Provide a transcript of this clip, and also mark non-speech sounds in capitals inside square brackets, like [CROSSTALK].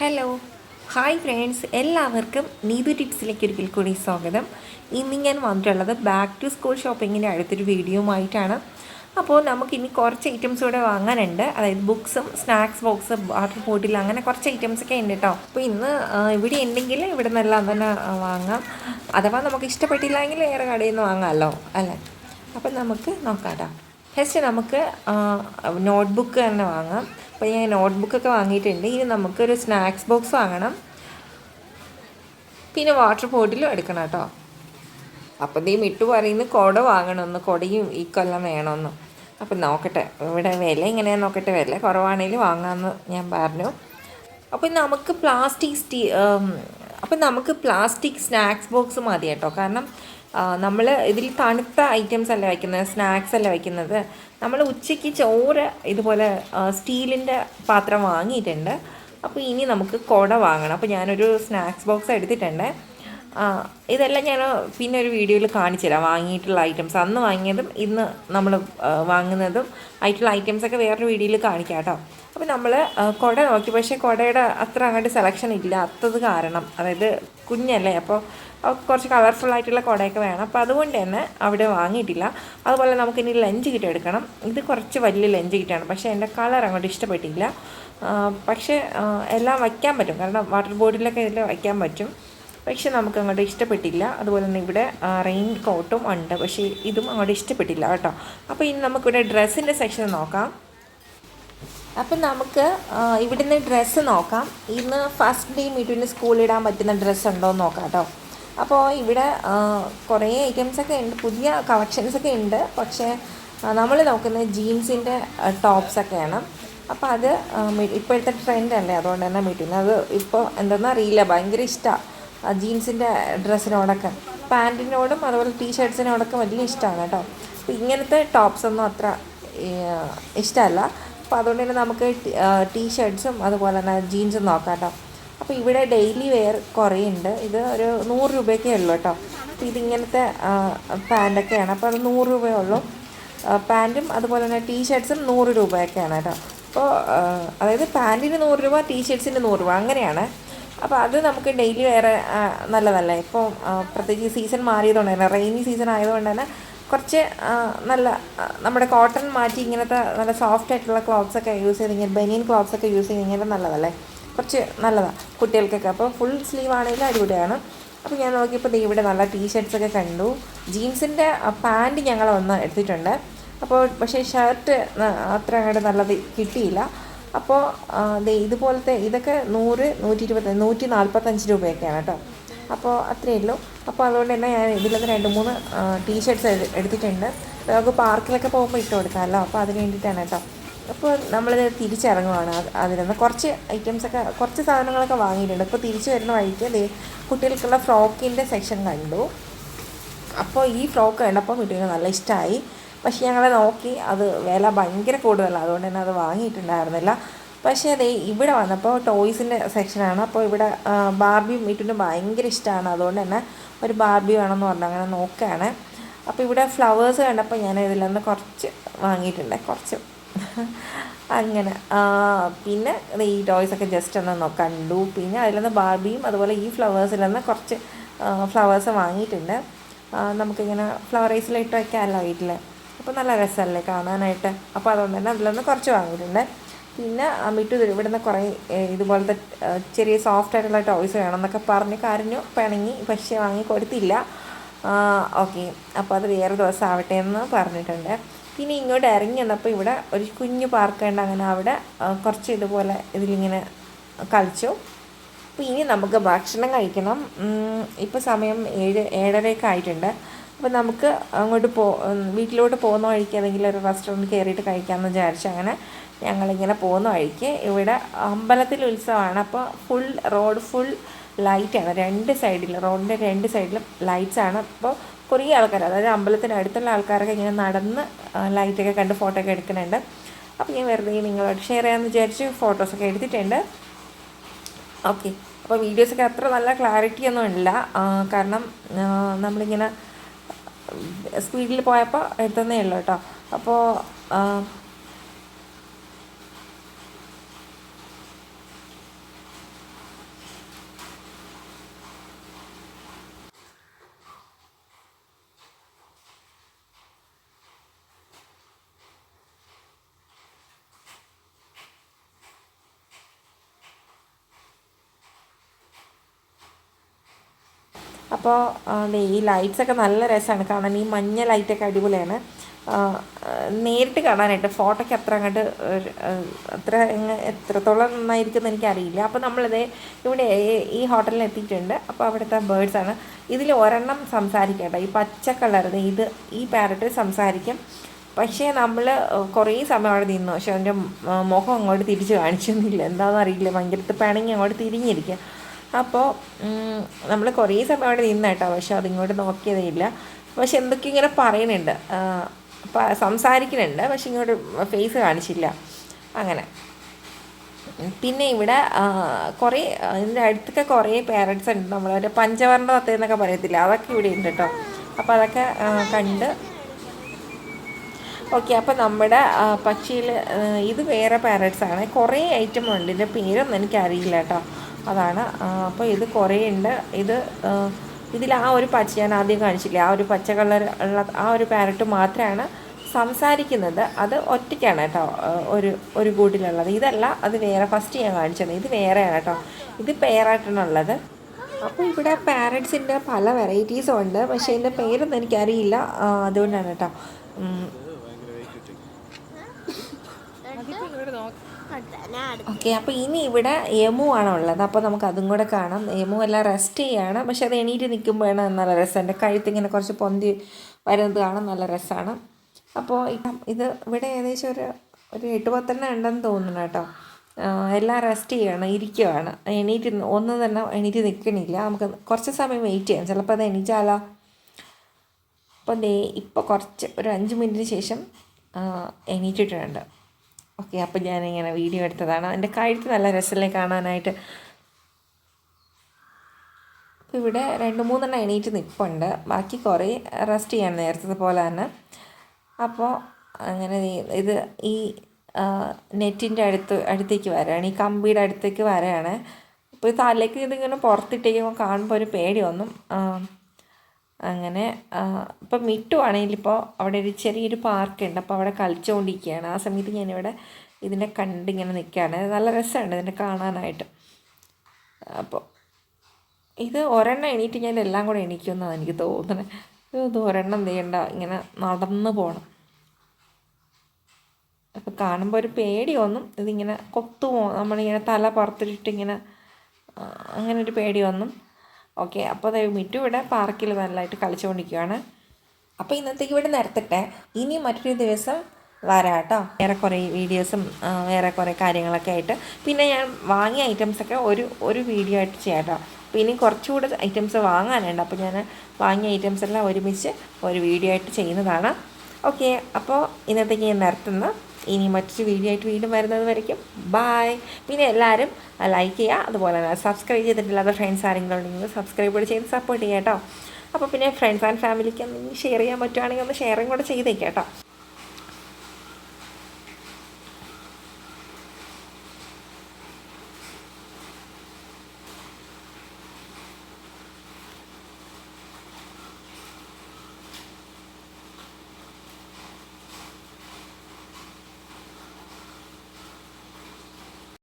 Hello hi friends എല്ലാവർക്കും നീതു ടിപ്സിലേക്ക് ഒരിക്കൽ കൂടി സ്വാഗതം. ഇന്ന് ഞാൻ വന്നിട്ടുള്ളത് ബാക്ക് ടു സ്കൂൾ ഷോപ്പിങ്ങിന്റെ അടുത്തൊരു വീഡിയോയുമായിട്ടാണ് അപ്പോൾ നമുക്കിനി കുറച്ച് ഐറ്റംസ് കൂടെ വാങ്ങാനുണ്ട്. അതായത് ബുക്സും സ്നാക്സ് ബോക്സ് വാട്ടർ ബോട്ടിൽ അങ്ങനെ കുറച്ച് ഐറ്റംസ് ഒക്കെ ഉണ്ട് കേട്ടോ അപ്പോൾ ഇന്ന് ഇവിടെ ഉണ്ടെങ്കിൽ ഇവിടെ നിന്നെല്ലാം തന്നെ വാങ്ങാം. അഥവാ നമുക്ക് ഇഷ്ടപ്പെട്ടില്ലെങ്കിൽ വേറെ കടയിൽ നിന്ന് വാങ്ങാമല്ലോ അല്ലേ? അപ്പം നമുക്ക് നോക്കാം കേട്ടോ ഫസ്റ്റ് നമുക്ക് നോട്ട്ബുക്ക് തന്നെ വാങ്ങാം. അപ്പോൾ ഞാൻ നോട്ട്ബുക്കൊക്കെ വാങ്ങിയിട്ടുണ്ട്. ഇനി നമുക്കൊരു സ്നാക്സ് ബോക്സ് വാങ്ങണം. പിന്നെ വാട്ടർ ബോട്ടിലും എടുക്കണം കേട്ടോ. അപ്പം നീ മിട്ടു പറയുന്നു കുട വാങ്ങണമെന്ന്. കുടയും ഈ കൊല്ലം വേണമെന്ന് അപ്പം നോക്കട്ടെ ഇവിടെ വില എങ്ങനെയാണെന്ന് നോക്കട്ടെ. വില കുറവാണെങ്കിൽ വാങ്ങാമെന്ന് ഞാൻ പറഞ്ഞു. അപ്പം നമുക്ക് പ്ലാസ്റ്റിക് സ്റ്റീ അപ്പം നമുക്ക് പ്ലാസ്റ്റിക് സ്നാക്സ് ബോക്സ് മതി കേട്ടോ. കാരണം നമ്മൾ ഇതിൽ തണുത്ത ഐറ്റംസ് അല്ല വയ്ക്കുന്നത്? സ്നാക്സ് അല്ല വയ്ക്കുന്നത്? നമ്മൾ ഉച്ചയ്ക്ക് ചോറ് ഇതുപോലെ സ്റ്റീലിന്റെ പാത്രം വാങ്ങിയിട്ടുണ്ട്. അപ്പോൾ ഇനി നമുക്ക് കുട വാങ്ങണം. അപ്പോൾ ഞാനൊരു സ്നാക്സ് ബോക്സ് എടുത്തിട്ടുണ്ട്. ഇതെല്ലാം ഞാൻ പിന്നെ ഒരു വീഡിയോയിൽ കാണിച്ചു തരാം. വാങ്ങിയിട്ടുള്ള ഐറ്റംസ് അന്ന് വാങ്ങിയതും ഇന്ന് നമ്മൾ വാങ്ങുന്നതും ആയിട്ടുള്ള ഐറ്റംസ് ഒക്കെ വേറൊരു വീഡിയോയിൽ കാണിക്കാം കേട്ടോ. അപ്പോൾ നമ്മൾ കുട നോക്കി. പക്ഷേ കുടയുടെ അത്ര അങ്ങോട്ട് സെലക്ഷൻ ഇല്ലാത്തത് കാരണം. അതായത് കുഞ്ഞല്ലേ. അപ്പോൾ കുറച്ച് കളർഫുൾ ആയിട്ടുള്ള കുടയൊക്കെ വേണം. അപ്പോൾ അതുകൊണ്ട് തന്നെ അവിടെ വാങ്ങിയിട്ടില്ല. അതുപോലെ നമുക്കിനി ലഞ്ച് കിറ്റ് എടുക്കണം. ഇത് കുറച്ച് വലിയ ലഞ്ച് കിറ്റാണ് പക്ഷേ എന്റെ കളർ അങ്ങോട്ട് ഇഷ്ടപ്പെട്ടില്ല. പക്ഷേ എല്ലാം വയ്ക്കാൻ പറ്റും. കാരണം വാട്ടർ ബോട്ടിലൊക്കെ ഇതിൽ വയ്ക്കാൻ പറ്റും. പക്ഷേ നമുക്ക് അങ്ങോട്ട് ഇഷ്ടപ്പെട്ടില്ല. അതുപോലെ തന്നെ ഇവിടെ റെയിൻ കോട്ടും ഉണ്ട്. പക്ഷേ ഇതും അങ്ങോട്ട് ഇഷ്ടപ്പെട്ടില്ല കേട്ടോ. അപ്പോൾ ഇനി നമുക്കിവിടെ ഡ്രസ്സിന്റെ സെക്ഷൻ നോക്കാം. അപ്പം നമുക്ക് ഇവിടുന്ന് ഡ്രസ്സ് നോക്കാം. ഇന്ന് ഫസ്റ്റ് ഡേ മിറ്റുവിന് സ്കൂളിൽ ഇടാൻ പറ്റുന്ന ഡ്രസ്സ് ഉണ്ടോ എന്ന് നോക്കാം കേട്ടോ. അപ്പോൾ ഇവിടെ കുറേ ഐറ്റംസ് ഒക്കെ ഉണ്ട്. പുതിയ കളക്ഷൻസ് ഒക്കെ ഉണ്ട്. പക്ഷേ നമ്മൾ നോക്കുന്നത് ജീൻസിന്റെ ടോപ്സൊക്കെയാണ് അപ്പോൾ അത് ഇപ്പോഴത്തെ ട്രെൻഡ് അല്ലേ? അതുകൊണ്ട് തന്നെ മിറ്റുവിന് അത് ഇപ്പോൾ എന്തെന്ന് അറിയില്ല. ഭയങ്കര ഇഷ്ടമാണ് ജീൻസിന്റെ ഡ്രസ്സിനോടൊക്കെ പാന്റിനോടും അതുപോലെ ടീ ഷർട്ട്സിനോടൊക്കെ വലിയ ഇഷ്ടമാണ് കേട്ടോ. അപ്പോൾ ഇങ്ങനത്തെ ടോപ്സ് ഒന്നും അത്ര ഇഷ്ടമല്ല അപ്പോൾ അതുകൊണ്ട് തന്നെ നമുക്ക് ടീ ഷർട്ട്സും അതുപോലെ തന്നെ ജീൻസും നോക്കാം കേട്ടോ. അപ്പോൾ ഇവിടെ ഡെയിലി വെയർ കുറേ ഉണ്ട് ഇത് ഒരു നൂറ് രൂപയൊക്കെ ഉള്ളൂ കേട്ടോ. അപ്പോൾ ഇതിങ്ങനത്തെ പാന്റൊക്കെയാണ് അപ്പോൾ അത് നൂറ് രൂപയേ ഉള്ളൂ. പാന്റും അതുപോലെ തന്നെ ടീ ഷർട്ട്സും നൂറ് രൂപയൊക്കെയാണ് കേട്ടോ. അപ്പോൾ അതായത് പാന്റിന് നൂറ് രൂപ ടീ ഷർട്ട്സിന് നൂറ് രൂപ അങ്ങനെയാണ്. അപ്പോൾ അത് നമുക്ക് ഡെയിലി വെയർ നല്ലതല്ലേ? ഇപ്പോൾ പ്രത്യേകിച്ച് സീസൺ മാറിയതുകൊണ്ട് തന്നെ റെയിനി സീസൺ ആയതുകൊണ്ട് തന്നെ കുറച്ച് നല്ല നമ്മുടെ കോട്ടൺ മാറ്റി ഇങ്ങനത്തെ നല്ല സോഫ്റ്റ് ആയിട്ടുള്ള ക്ലോത്ത്സ് ഒക്കെ യൂസ് ചെയ്ത് ഇങ്ങനെ ബനിയൻ ക്ലോത്ത്സ് ഒക്കെ യൂസ് ചെയ്ത് ഇങ്ങനെ നല്ലതല്ലേ? കുറച്ച് നല്ലതാണ് കുട്ടികൾക്കൊക്കെ. അപ്പോൾ ഫുൾ സ്ലീവ് ആണെങ്കിലും അടിപൊളിയാണ്. അപ്പോൾ ഞാൻ നോക്കിയപ്പോൾ ഇവിടെ നല്ല ടീ ഷർട്ട്സ് ഒക്കെ കണ്ടു. ജീൻസിന്റെ പാന്റ് ഞങ്ങൾ ഒന്ന് എടുത്തിട്ടുണ്ട്. അപ്പോൾ പക്ഷേ ഷർട്ട് അത്ര അങ്ങോട്ട് നല്ലത് കിട്ടിയില്ല. അപ്പോൾ ഇതുപോലത്തെ ഇതൊക്കെ നൂറ് നൂറ്റി ഇരുപത് നൂറ്റി നാൽപ്പത്തഞ്ച് രൂപയൊക്കെയാണ് കേട്ടോ. അപ്പോൾ അത്രയേ ഉള്ളൂ. അപ്പോൾ അതുകൊണ്ട് തന്നെ ഞാൻ ഇതിൽ നിന്ന് രണ്ട് മൂന്ന് ടീഷർട്ട്സ് എടുത്തിട്ടുണ്ട്. നമുക്ക് പാർക്കിലൊക്കെ പോകുമ്പോൾ ഇട്ട് കൊടുക്കാമല്ലോ അപ്പോൾ അതിന് വേണ്ടിയിട്ടാണ് കേട്ടോ. അപ്പോൾ നമ്മൾ തിരിച്ചിറങ്ങുവാണ്. അത് അതിൽ നിന്ന് കുറച്ച് ഐറ്റംസൊക്കെ കുറച്ച് സാധനങ്ങളൊക്കെ വാങ്ങിയിട്ടുണ്ട്. അപ്പോൾ തിരിച്ചു വരുന്ന വഴിക്ക് അതേ കുട്ടികൾക്കുള്ള ഫ്രോക്കിന്റെ സെക്ഷൻ കണ്ടു. അപ്പോൾ ഈ ഫ്രോക്ക് കണ്ടപ്പോൾ കുട്ടികൾ നല്ല ഇഷ്ടമായി പക്ഷേ ഞങ്ങളെ നോക്കി അത് വില ഭയങ്കര കൂടുതലാണ് അതുകൊണ്ട് തന്നെ അത് വാങ്ങിയിട്ടുണ്ടായിരുന്നില്ല. പക്ഷേ അതെ ഇവിടെ വന്നപ്പോൾ ടോയ്സിന്റെ സെക്ഷനാണ് അപ്പോൾ ഇവിടെ ബാർബിയും വീട്ടിന് ഭയങ്കര ഇഷ്ടമാണ് അതുകൊണ്ട് തന്നെ ഒരു ബാർബി വേണമെന്ന് പറഞ്ഞു. അങ്ങനെ നോക്കുകയാണ് അപ്പോൾ ഇവിടെ ഫ്ലവേഴ്സ് കണ്ടപ്പോൾ ഞാൻ ഇതിൽ നിന്ന് കുറച്ച് വാങ്ങിയിട്ടുണ്ട്. കുറച്ച് [LAUGHS] അങ്ങനെ. പിന്നെ ഈ ടോയ്സൊക്കെ ജസ്റ്റ് ഒന്ന് കണ്ടു. പിന്നെ അതിൽ നിന്ന് ബാർബിയും അതുപോലെ ഈ ഫ്ലവേഴ്സിൽ നിന്ന് കുറച്ച് ഫ്ലവേഴ്സ് വാങ്ങിയിട്ടുണ്ട്. നമുക്കിങ്ങനെ ഫ്ലവറൈസിൽ ഇട്ട് വയ്ക്കാമല്ലോ വീട്ടിൽ അപ്പോൾ നല്ല രസമല്ലേ കാണാനായിട്ട്. അപ്പോൾ അതുകൊണ്ട് തന്നെ അതിൽ നിന്ന് കുറച്ച് വാങ്ങിയിട്ടുണ്ട്. പിന്നെ മിട്ടു ഇവിടുന്ന് കുറേ ഇതുപോലത്തെ ചെറിയ സോഫ്റ്റ് ആയിട്ടുള്ള ടോയ്സ് വേണമെന്നൊക്കെ പറഞ്ഞ് കരഞ്ഞു പിണങ്ങി പക്ഷേ വാങ്ങി കൊടുത്തില്ല ഓക്കെ. അപ്പോൾ അത് വേറെ ദിവസം ആവട്ടെ എന്ന് പറഞ്ഞിട്ടുണ്ട്. പിന്നെ ഇങ്ങോട്ട് ഇറങ്ങി വന്നപ്പോൾ ഇവിടെ ഒരു കുഞ്ഞു പാർക്കുണ്ട് അങ്ങനെ അവിടെ കുറച്ച് ഇതുപോലെ ഇതിലിങ്ങനെ കളിച്ചു. അപ്പോൾ ഇനി നമുക്ക് ഭക്ഷണം കഴിക്കണം. ഇപ്പോൾ സമയം ഏഴ് ഏഴരയൊക്കെ ആയിട്ടുണ്ട്. അപ്പോൾ നമുക്ക് അങ്ങോട്ട് പോ വീട്ടിലോട്ട് പോകുന്ന വഴിക്ക് ഏതെങ്കിലും ഒരു റെസ്റ്റോറന്റ് കയറിയിട്ട് കഴിക്കാമെന്ന് വിചാരിച്ചു. അങ്ങനെ ഞങ്ങളിങ്ങനെ പോകുന്ന വഴിക്ക് ഇവിടെ അമ്പലത്തിൽ ഉത്സവമാണ്. അപ്പോൾ ഫുൾ റോഡ് ഫുൾ ലൈറ്റാണ് രണ്ട് സൈഡിൽ റോഡിന്റെ രണ്ട് സൈഡിലും ലൈറ്റ്സാണ് അപ്പോൾ കുറേ ആൾക്കാർ അതായത് അമ്പലത്തിന് അടുത്തുള്ള ആൾക്കാരൊക്കെ ഇങ്ങനെ നടന്ന് ലൈറ്റൊക്കെ കണ്ട് ഫോട്ടോ ഒക്കെ എടുക്കുന്നുണ്ട്. അപ്പോൾ ഞാൻ വെറുതെ നിങ്ങളോട് ഷെയർ ചെയ്യാമെന്ന് വിചാരിച്ച് ഫോട്ടോസൊക്കെ എടുത്തിട്ടുണ്ട്. ഓക്കെ അപ്പോൾ വീഡിയോസൊക്കെ അത്ര നല്ല ക്ലാരിറ്റി ഒന്നും ഇല്ല. കാരണം നമ്മളിങ്ങനെ സ്പീഡിൽ പോയപ്പോൾ എടുത്തതേ ഉള്ളൂ കേട്ടോ. അപ്പോൾ അപ്പോൾ ഈ ലൈറ്റ്സൊക്കെ നല്ല രസമാണ്. കാണാൻ ഈ മഞ്ഞ ലൈറ്റൊക്കെ അടിപൊളിയാണ്. നേരിട്ട് കാണാനായിട്ട് ഫോട്ടോയ്ക്ക് അത്ര അങ്ങോട്ട് അത്ര എത്രത്തോളം നന്നായിരിക്കും എന്ന് എനിക്കറിയില്ല. അപ്പോൾ നമ്മളിത് ഇവിടെ ഈ- ഹോട്ടലിൽ എത്തിയിട്ടുണ്ട് അപ്പോൾ അവിടുത്തെ ബേഡ്സാണ് ഇതിൽ ഒരെണ്ണം സംസാരിക്കട്ടെ. ഈ പച്ച കളർ ഇത് ഈ പാരറ്റ് സംസാരിക്കും. പക്ഷേ നമ്മൾ കുറേ സമയം അവിടെ നിന്നു. പക്ഷെ അതിന്റെ മുഖം അങ്ങോട്ട് തിരിച്ച് കാണിച്ചൊന്നുമില്ല. എന്താണെന്ന് അറിയില്ല ഭയങ്കര പിണങ്ങി അങ്ങോട്ട് തിരിഞ്ഞിരിക്കുക. അപ്പോൾ നമ്മൾ കുറേ സമയം അവിടെ നിന്ന് കേട്ടോ പക്ഷെ അതിങ്ങോട്ട് നോക്കിയതേ ഇല്ല പക്ഷെ എന്തൊക്കെ ഇങ്ങനെ പറയുന്നുണ്ട്. സംസാരിക്കുന്നുണ്ട്. പക്ഷെ ഇങ്ങോട്ട് ഫേസ് കാണിച്ചില്ല. അങ്ങനെ. പിന്നെ ഇവിടെ കുറേ ഇതിന്റെ അടുത്തൊക്കെ കുറേ പേരൻസ് ഉണ്ട്. നമ്മളൊരു പഞ്ചവർണ തത്ത എന്നൊക്കെ പറയത്തില്ല? അതൊക്കെ ഇവിടെ ഉണ്ട് കേട്ടോ അപ്പോൾ അതൊക്കെ കണ്ട്. ഓക്കെ അപ്പോൾ നമ്മുടെ പക്ഷിയിൽ ഇത് വേറെ പാരറ്റ്സ് ആണ്. കുറേ ഐറ്റം ഉണ്ട്. ഇതിന്റെ പേരൊന്നും എനിക്കറിയില്ല കേട്ടോ അതാണ്. അപ്പോൾ ഇത് കുറേ ഉണ്ട് ഇത് ഇതിൽ ആ ഒരു പച്ച ഞാൻ ആദ്യം കാണിച്ചില്ലേ? ആ ഒരു പച്ച കളർ ഉള്ള ആ ഒരു പാരറ്റ് മാത്രമാണ് സംസാരിക്കുന്നത്. അത് ഒറ്റയ്ക്കാണ് കേട്ടോ ഒരു ഒരു കൂട്ടിലുള്ളത്. ഇതല്ല അത് വേറെ ഫസ്റ്റ് ഞാൻ കാണിച്ചത്. ഇത് വേറെയാണ് കേട്ടോ. ഇത് പേരായിട്ടാണുള്ളത് അപ്പോൾ ഇവിടെ പാരറ്റ്സിന്റെ പല വെറൈറ്റീസും ഉണ്ട്. പക്ഷേ ഇതിന്റെ പേരൊന്നും എനിക്കറിയില്ല. അതുകൊണ്ടാണ് കേട്ടോ. ഓക്കെ അപ്പോൾ ഇനി ഇവിടെ എമു ആണ് ഉള്ളത്. അപ്പോൾ നമുക്ക് അതും കൂടെ കാണാം. എമു എല്ലാം റെസ്റ്റ് ചെയ്യാണ്. പക്ഷെ അത് എണീറ്റ് നിൽക്കുമ്പോഴാണ് നല്ല രസമുണ്ട് കഴുത്ത് ഇങ്ങനെ കുറച്ച് പൊന്തി വരുന്നത് കാണാൻ നല്ല രസമാണ്. അപ്പോൾ ഇത് ഇവിടെ ഏകദേശം ഒരു ഒരു എട്ട് പത്തെണ്ണം ഉണ്ടെന്ന് തോന്നുന്നു കേട്ടോ. എല്ലാം റെസ്റ്റ് ചെയ്യണം ഇരിക്കുകയാണ് എണീറ്റ് ഒന്ന് തന്നെ എണീറ്റ് നിൽക്കണില്ല. നമുക്ക് കുറച്ച് സമയം വെയിറ്റ് ചെയ്യാം. ചിലപ്പോൾ അത് എണീച്ചാലോ അപ്പോൾ ദേ ഇപ്പോൾ കുറച്ച് ഒരു അഞ്ച് മിനിറ്റിന് ശേഷം എണീറ്റിട്ടുണ്ട്. ഓക്കെ അപ്പം ഞാനിങ്ങനെ വീഡിയോ എടുത്തതാണ്. എന്റെ കഴുത്ത് നല്ല രസമല്ലേ കാണാനായിട്ട്. അപ്പോൾ ഇവിടെ രണ്ട് മൂന്നെണ്ണം എണീറ്റ് നിൽപ്പുണ്ട് ബാക്കി കുറേ റെസ്റ്റ് ചെയ്യാൻ നേരത്തത് പോലെ തന്നെ. അപ്പോൾ അങ്ങനെ ഇത് ഈ നെറ്റിന്റെ അടുത്ത് അടുത്തേക്ക് വരാണ്. ഈ കമ്പിയുടെ അടുത്തേക്ക് വരാണ്. അപ്പോൾ ഈ തലേക്ക് ഇതിങ്ങനെ പുറത്തിട്ടേക്കുമ്പോൾ കാണുമ്പോൾ ഒരു പേടി ഒന്നും അങ്ങനെ ഇപ്പം മിട്ടു ആണെങ്കിൽ ഇപ്പോൾ അവിടെ ഒരു ചെറിയൊരു പാർക്ക് ഉണ്ട് അപ്പോൾ അവിടെ കളിച്ചുകൊണ്ടിരിക്കുകയാണ് ആ സമയത്ത് ഞാനിവിടെ ഇതിനെ കണ്ടിങ്ങനെ നിൽക്കുകയാണ്. നല്ല രസമുണ്ട് ഇതിനെ കാണാനായിട്ട്. അപ്പോൾ ഇത് ഒരെണ്ണം എണീറ്റ് ഞാൻ എല്ലാം കൂടെ എണീക്കുമെന്നാണ് എനിക്ക് തോന്നുന്നത്. ഇത് ഒരെണ്ണം ചെയ്യണ്ട ഇങ്ങനെ നടന്ന് പോകണം അപ്പോൾ കാണുമ്പോൾ ഒരു പേടി തോന്നും ഇതിങ്ങനെ കൊത്തുമോ? നമ്മളിങ്ങനെ തല പുറത്തിട്ടിട്ട് ഇങ്ങനെ അങ്ങനെ ഒരു പേടി തോന്നും ഓക്കെ അപ്പോൾ മിറ്റു ഇവിടെ പാർക്കിൽ നല്ലതായിട്ട് കളിച്ചുകൊണ്ടിരിക്കുകയാണ് അപ്പോൾ ഇന്നത്തേക്ക് ഇവിടെ നിർത്തട്ടെ. ഇനി മറ്റൊരു ദിവസം വരാം കേട്ടോ. വേറെ കുറേ വീഡിയോസും വേറെ കുറേ കാര്യങ്ങളൊക്കെ ആയിട്ട്. പിന്നെ ഞാൻ വാങ്ങിയ ഐറ്റംസൊക്കെ ഒരു ഒരു വീഡിയോ ആയിട്ട് ചെയ്യാം കേട്ടോ. അപ്പോൾ ഇനി കുറച്ചുകൂടെ ഐറ്റംസ് വാങ്ങാനുണ്ട്. അപ്പോൾ ഞാൻ വാങ്ങിയ ഐറ്റംസ് എല്ലാം ഒരുമിച്ച് ഒരു വീഡിയോ ആയിട്ട് ചെയ്യുന്നതാണ്. ഓക്കെ അപ്പോൾ ഇന്നത്തേക്ക് ഞാൻ നിർത്തുന്നു. ഇനി മറ്റൊരു വീഡിയോ ആയിട്ട് വീണ്ടും വരുന്നത് വരയ്ക്കും ബായ് പിന്നെ എല്ലാവരും ലൈക്ക് ചെയ്യുക. അതുപോലെ തന്നെ സബ്സ്ക്രൈബ് ചെയ്തിട്ടില്ലാത്ത ഫ്രണ്ട്സ് ആരെങ്കിലും ഉണ്ടെങ്കിൽ സബ്സ്ക്രൈബ് ചെയ്ത് സപ്പോർട്ട് ചെയ്യാം കേട്ടോ. അപ്പോൾ പിന്നെ ഫ്രണ്ട്സ് ആൻഡ് ഫാമിലിക്ക് എന്തെങ്കിലും ഷെയർ ചെയ്യാൻ പറ്റുവാണെങ്കിൽ ഒന്ന് ഷെയറും കൂടെ ചെയ്തേക്കാം കേട്ടോ.